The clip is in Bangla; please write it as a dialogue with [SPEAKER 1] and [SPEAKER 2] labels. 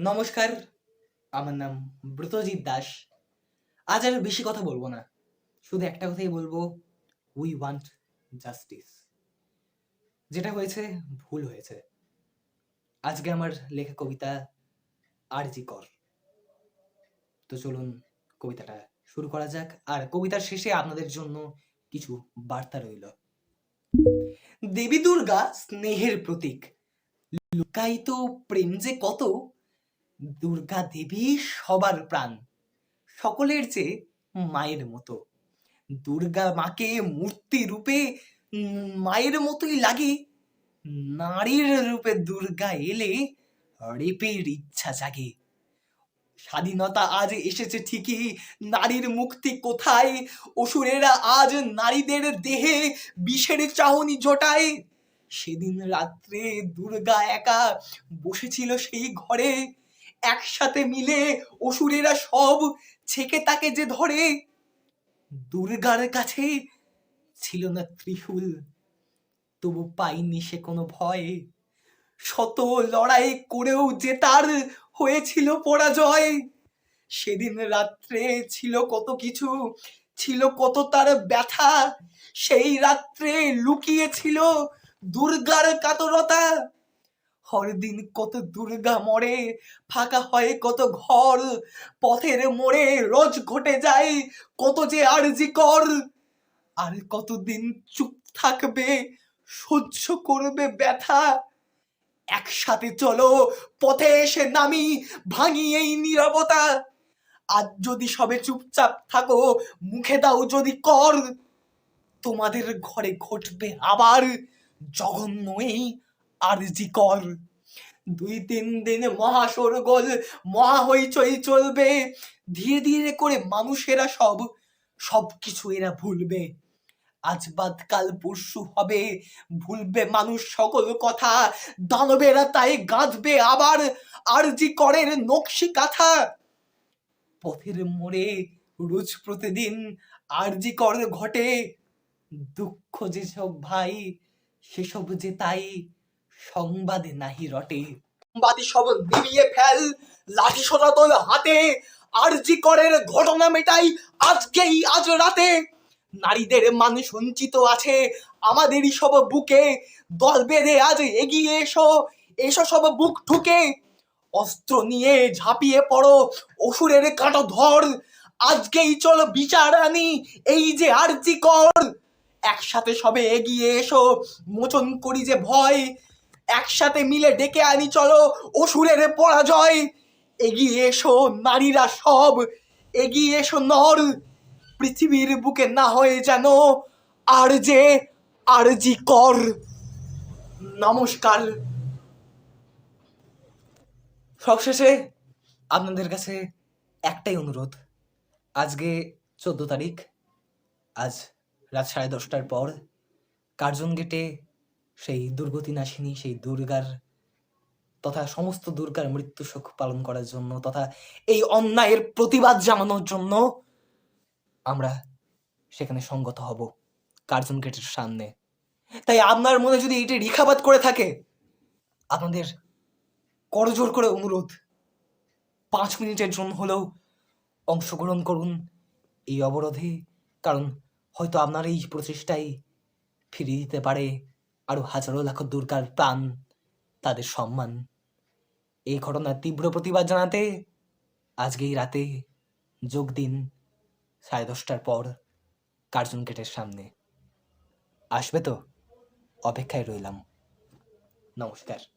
[SPEAKER 1] নমস্কার, আমার নাম ব্রতজিৎ দাস। আজ আর বেশি কথা বলব না। শুধু একটা কথাই বলব উই ওয়ান্ট জাস্টিস যেটা হয়েছে, ভুল হয়েছে। আজকে আমার লেখা কবিতা আরজি কর। তো চলুন কবিতাটা শুরু করা যাক। আর কবিতার শেষে আপনাদের জন্য কিছু বার্তা রইল। দেবী দুর্গা স্নেহের প্রতীক। লুকায়িত প্রেম যে কত দুর্গা দেবী সবার প্রাণ, সকলের চেয়ে মায়ের মতো। দুর্গা মাকে মূর্তি রূপে মায়ের মতোই লাগে। নারীর রূপে দুর্গা এলে রেপের ইচ্ছা জাগে। স্বাধীনতা আজ এসেছে ঠিকই, নারীর মুক্তি কোথায়? অসুরেরা আজ নারীদের দেহে বিষের চাহনি জোটায়। সেদিন রাত্রে দুর্গা একা বসেছিল সেই ঘরে। একসাথে মিলে অসুরেরা সব ছেকে তাকে যে ধরে। দুর্গার কাছে ছিল না ত্রিশূল, তবু পাইনি সে কোনো ভয়। শত লড়াই করেও যে তার হয়েছিল পরাজয়, সেদিন রাত্রে ছিল কত কিছু, ছিল কত তার ব্যথা, সেই রাত্রে লুকিয়েছিল দুর্গার কাতরতা। হরদিন কত দুর্গা মরে, ফাঁকা হয় কত ঘর, পথের মোড়ে রোজ ঘটে যায় কত যে আরজি কর। আর কতদিন চুপ থাকবে, সহ্য করবে ব্যথা। একসাথে চলো, পথে এসে নামি, ভাঙি এই নীরবতা। আজ যদি সবে চুপচাপ থাকো, মুখে দাও যদি কর। তোমাদের ঘরে ঘটবে আবার জঘন্য এই আরজি কর দুই তিন দিন মহাশোরগোল মহা হইচই চলবে। ধীরে ধীরে করে মানুষেরা সব সব কিছু এরা ভুলবে। আজ বাদ কাল পরশু হবে, ভুলবে মানুষ সকল কথা। দানবেরা তাই গাঁথবে আবার আরজি করের নকশি কাথা। পথের মোড়ে রোজ প্রতিদিন আরজি কর ঘটে। দুঃখ যেসব ভাই, সেসব যে তাই। সংবাদে নাহি রটে। বাদি সব নিবিয়ে ফেল, লাঠি সোনা তোল হাতে। আরজি করের ঘটনা মেটাই আজকেই, আজ রাতে। নারীদের মান সঞ্চিত আছে আমাদেরই সব বুকে। দল বেঁধে আজ এগিয়ে এসো এসো সব বুক ঠুকে। অস্ত্র নিয়ে ঝাঁপিয়ে পড়ো, অসুরের কাটো ধর। আজকেই চলো বিচার আনি, এই যে আরজি কর। একসাথে সবে এগিয়ে এসো, মোচন করি যে ভয়। একসাথে মিলে ডেকে আনি, চলো অসুরের পরাজয়। এগিয়ে এসো নারীরা সব, এগিয়ে এসো নর। পৃথিবীর বুকে না হয়ে যেন আর যে আর জি কর। নমস্কার। সবশেষে আপনাদের কাছে একটাই অনুরোধ। আজকে চোদ্দ তারিখ, আজ রাত সাড়ে দশটার পর কার্জন গেটে সেই দুর্গতি নাশিনী সেই দুর্গার তথা সমস্ত দুর্গার মৃত্যু শোক পালন করার জন্য তথা এই অন্যায়ের প্রতিবাদ জানানোর জন্য আমরা সেখানে সঙ্গত হব কার্জন গেটের সামনে। তাই আপনার মনে যদি এটি রেখাপাত করে থাকে, আপনাদের করজোর করে অনুরোধ, পাঁচ মিনিটের জন্য হলেও অংশগ্রহণ করুন এই অবরোধে, কারণ হয়তো আপনার এই প্রচেষ্টাই ফিরিয়ে দিতে পারে আরও হাজারো লাখ দুর্গার প্রাণ, তাদের সম্মান। এই ঘটনার তীব্র প্রতিবাদ জানাতে আজকেই রাতে যোগ দিন সাড়ে দশটার পর কার্জন গেটের সামনে। আসবে তো? অপেক্ষায় রইলাম। নমস্কার।